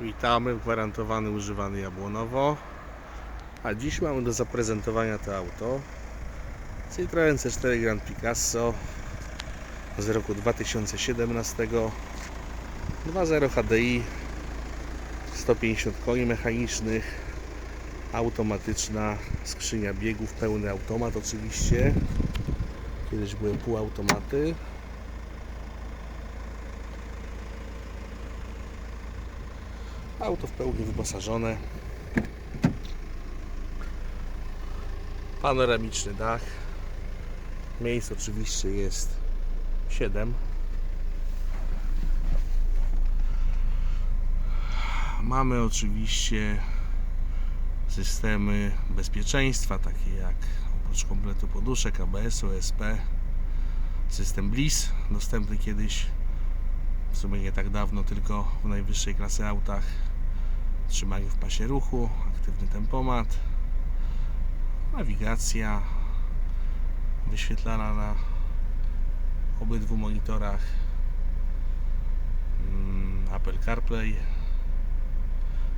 Witamy w gwarantowany używany Jabłonowo. A dziś mamy do zaprezentowania to auto. Citroen C4 Grand Picasso z roku 2017. 2.0 HDI 150 koni mechanicznych automatyczna skrzynia biegów, pełny automat oczywiście. Kiedyś były półautomaty. Auto w pełni wyposażone. Panoramiczny dach. Miejsc oczywiście jest 7. Mamy oczywiście systemy bezpieczeństwa, takie jak oprócz kompletu poduszek, ABS, OSP, system BLIS, dostępny kiedyś, w sumie nie tak dawno, tylko w najwyższej klasy autach, trzymanie w pasie ruchu, aktywny tempomat, nawigacja wyświetlana na obydwu monitorach, mm, Apple CarPlay.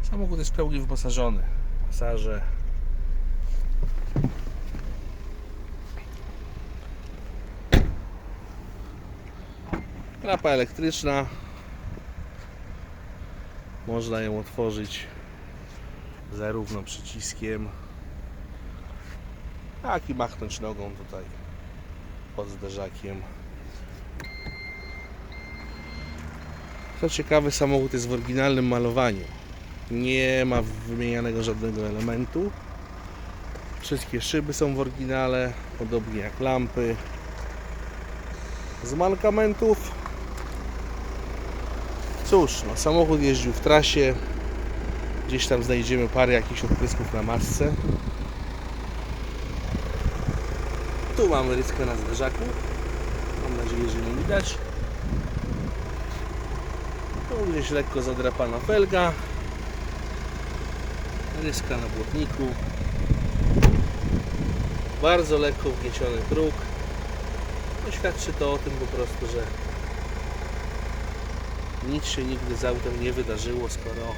Samochód jest w pełni wyposażony. Pasaże. Klapa elektryczna. Można ją otworzyć zarówno przyciskiem, jak i machnąć nogą tutaj pod zderzakiem. Co ciekawe, samochód jest w oryginalnym malowaniu. Nie ma wymienianego żadnego elementu. Wszystkie szyby są w oryginale, podobnie jak lampy. Z mankamentów Cóż, no, samochód jeździł w trasie. Gdzieś tam znajdziemy parę jakichś odprysków na masce. Tu mamy ryskę na zderzaku. Mam nadzieję, że nie widać. Tu gdzieś lekko zadrapana felga. Ryska na błotniku. Bardzo lekko wgnieciony próg. No, świadczy to o tym po prostu, że nic się nigdy z autem nie wydarzyło, skoro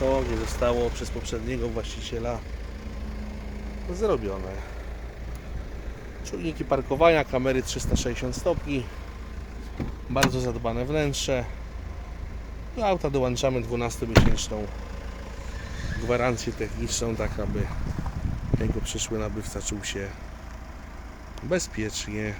to nie zostało przez poprzedniego właściciela zrobione. Czujniki parkowania, kamery 360 stopni, bardzo zadbane wnętrze. Do auta dołączamy 12-miesięczną gwarancję techniczną, tak aby jego przyszły nabywca czuł się bezpiecznie